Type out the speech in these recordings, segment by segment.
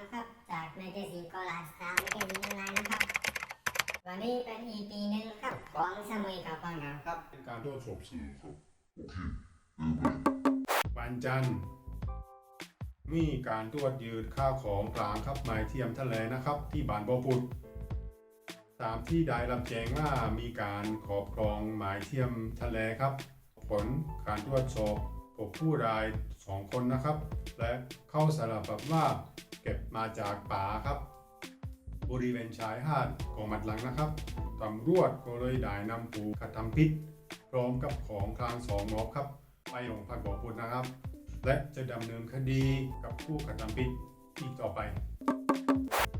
นะครับ จากแมเจอร์สีกอลาสตาร์เมเจอร์สีอะไรนะครับ วันนี้เป็นอีพีหนึ่งครับของสมุยกับปังเหครับ เป็นการทดสอบสียงครับวันจันทร์มีการตรวจยืดข้าวของกลางครับหมายเทียมทะเลนะครับ ที่บ้านบอปุดตามที่ได้รับแจ้งว่ามีการขอบครองหมายเทียมทะเลครับ ผลการตรวจสอบ พบผู้ร้ายสองคนนะครับ และเข้าสารภาพว่าเก็บมาจากป่าครับ บริเวณชายหาดของมัดหลังนะครับตำรวจก็เลยได้นำผู้กระทำผิดพร้อมกับของกลางสองมอบครับ ไปโรงพักบ่อพุดนะครับ และจะดำเนินคดีกับผู้กระทำผิดอีกต่อไป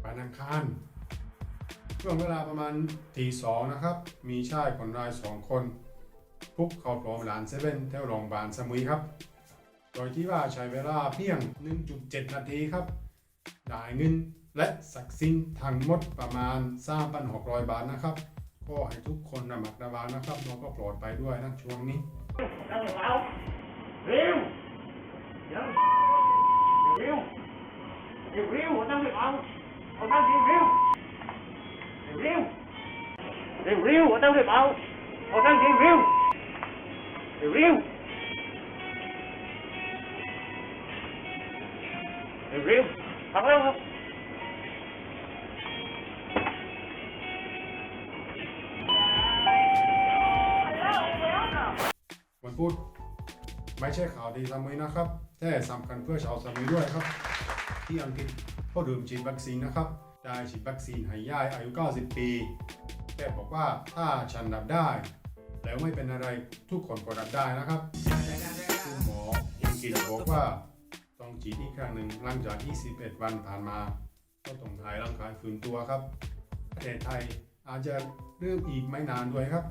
วันอังคารช่วงเวลาประมาณตีสองนะครับ มีชายคนรายสองคน พุกเข้าโรงร้านเซเว่นแถวโรงพยาบาลสมุยครับ โดยที่ว่าใช้เวลาเพียง 1.7 นาทีครับ ได้เงินและสักสิ้นทั้งหมดประมาณ 3,600 บาทนะครับ ก็ให้ทุกคนระมัดระวังนะครับแล้วก็ปลอดภัยด้วยนะช่วงนี้ Đâu rồi bảo Riêu Dạ Riêu Riêu riêu ở đâu rồi bảo Ở đâu riêu riêu Riêu riêu Riêu riêu ở đâu rồi bảo Ở đâu riêu riêu Riêu riêu Riêu riêu Thật đâu không วั นพุธไม่ใช่ข่าวดีสามุยนะครับ แต่สำคัญเพื่อชาวสามุยด้วยครับ ที่อังกฤษเขาดื่มฉีดวัคซีนนะครับ ได้ฉีดวัคซีนให้ย่ายอายุ 90 ปีแค่บอกว่าถ้าฉันรับได้ แล้วไม่เป็นอะไรทุกคนก็รับได้นะครับคุณหมออังกฤษบอกว่าต้องฉีดอีกครั้งหนึ่งหลังจาก 21 วันผ่านมา ก็ต้องถ่ายร่างกายฟื้นตัวครับประเทศไทยอาจจะเริ่มอีกไม่นานด้วยครับ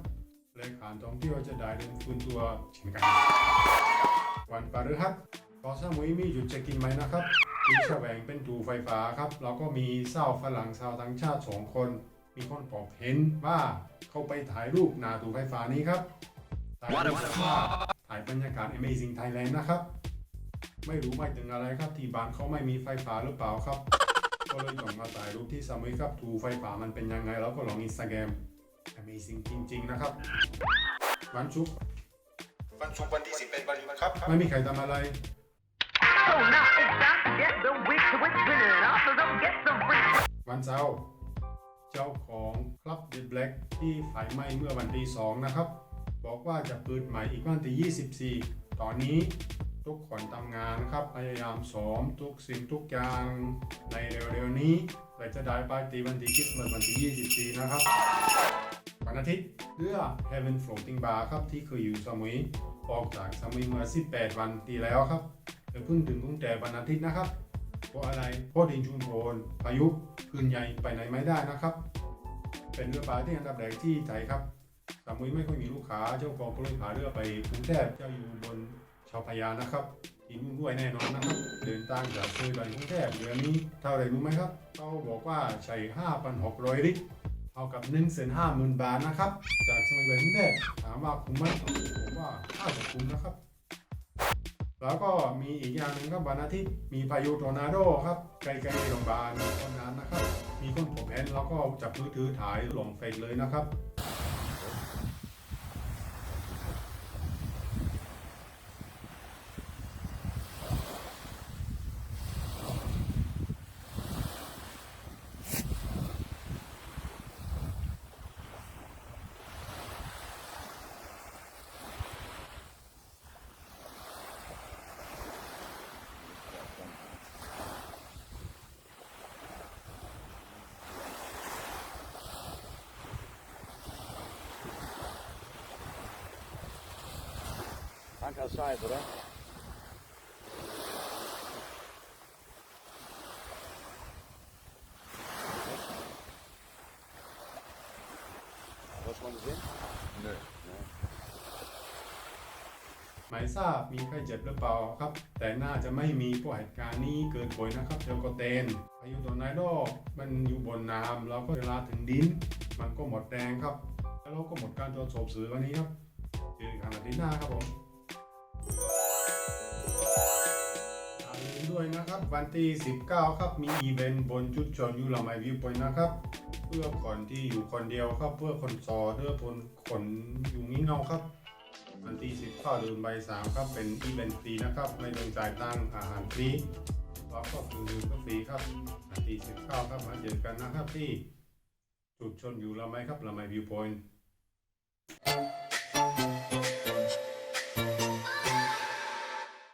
และการท่องเที่ยวจะได้เริ่มฟื้นตัวเช่นกันวันพฤหัสเกาะสมุยมีจุดเช็คอินไหมนะครับที่แสวงเป็นตูไฟฟ้าครับแล้วก็มีเศร้าฝรั่งชาวต่างชาติสองคน มีคนบอกเห็นว่าเขาไปถ่ายรูปหนาตูไฟฟ้านี้ครับถ่ายรูปแบบว่าถ่ายบรรยากาศ Amazing Thailand นะครับ ไม่รู้ไม่ถึงอะไรครับ ที่บ้านเขาไม่มีไฟฟ้าหรือเปล่าครับ ก็เลยต้องมาถ่ายรูปที่สมุยครับตูไฟฟ้ามันเป็นยังไงแล้วก็ลองอินสตาแกรม Amazing จริง ๆ นะครับ วันศุกร์วันศุกร์วันที่11วันหยุดครับ ไม่มีใครทำอะไร So now it's time to get the week to its winner and also don't get the free. วันเสาร์ เจ้าของคลับ The Black ที่ไฟไหม้เมื่อวันที่2นะครับ บอกว่าจะเปิดใหม่อีกวันที่ 24 ตอนนี้ทุกคนทำงานครับพยายามซ้อมทุกสิ่งทุกอย่างในเร็วๆนี้และจะได้ไปตีวันที่คริสต์มาสวันที่ 24 นะครับวันอาทิตย์เรือ Heaven Floating Bar ครับที่เคยอยู่สมุยออกจากสมุยเมื่อ 18 วันตีแล้วครับและเพิ่งถึงกรุงเทพวันอาทิตย์นะครับเพราะอะไรเพราะดินชุมพรพายุ คลื่นใหญ่ไปไหนไม่ได้นะครับ เป็นเรือปลาที่อันดับแรกที่ไทยครับสามุยไม่ค่อยมีลูกค้าเจ้าของก็เลยพาเรือไปกรุงเทพเจะอยู่บนชาวพญานะครับที่นู่นด้วยแน่นอนนะครับ เดินทางจากเซยไปกรุงเทพเดือนนี้เท่าไหรรู้ไหมครับเขาบอกว่าใช้5,600ลิตรเท่ากับ1 5 0 0 0 0บาทนะครับ จากสมัยไปกรุงเทพถามว่าคุ้มไหมผมว่าน่าจะคุ้มนะครับ แล้วก็มีอีกอย่างหนึ่งครับวันอาทิตย์มีพายุทอร์นาโดครับใกล้ๆโรงพยาบาลตอนนั้นนะครับ มีคนผมเห็นแล้วก็จับมือถือถ่ายลงเฟซเลยนะครับ Back outside, brother. Which one is in? No. ไม่ทราบมีใครเจ็บหรือเปล่าครับ แต่น่าจะไม่มีเพราะเหตุการณ์นี้เกิดบ่อยนะครับเดี๋ยวก็เตนพายุทอร์นาโดมันอยู่บนน้ำแล้วก็เวลาถึงดิน มันก็หมดแรงครับ แล้วเราก็หมดการตรวจสอบสื่อวันนี้ครับเจอกันอาทิตย์หน้าครับผม นะครับ วันที่ 19 ครับมีอีเวนต์บนจุดชนยูลาไมวิวพอยนะครับ เพื่อคนที่อยู่คนเดียวครับ เพื่อคนโสดเพื่อคนคนอยู่งี่เง่าครับ วันที่สิบเข้าเดือนใบสามครับเป็นอีเวนต์ฟรีนะครับไม่ต้องจ่ายตังค์อาหารฟรีแล้วก็คือก็ฟรีครับวันที่สิบเข้าครับมาเจอกันนะครับที่จุดชนอยู่ละไมครับละไมวิวพอยต์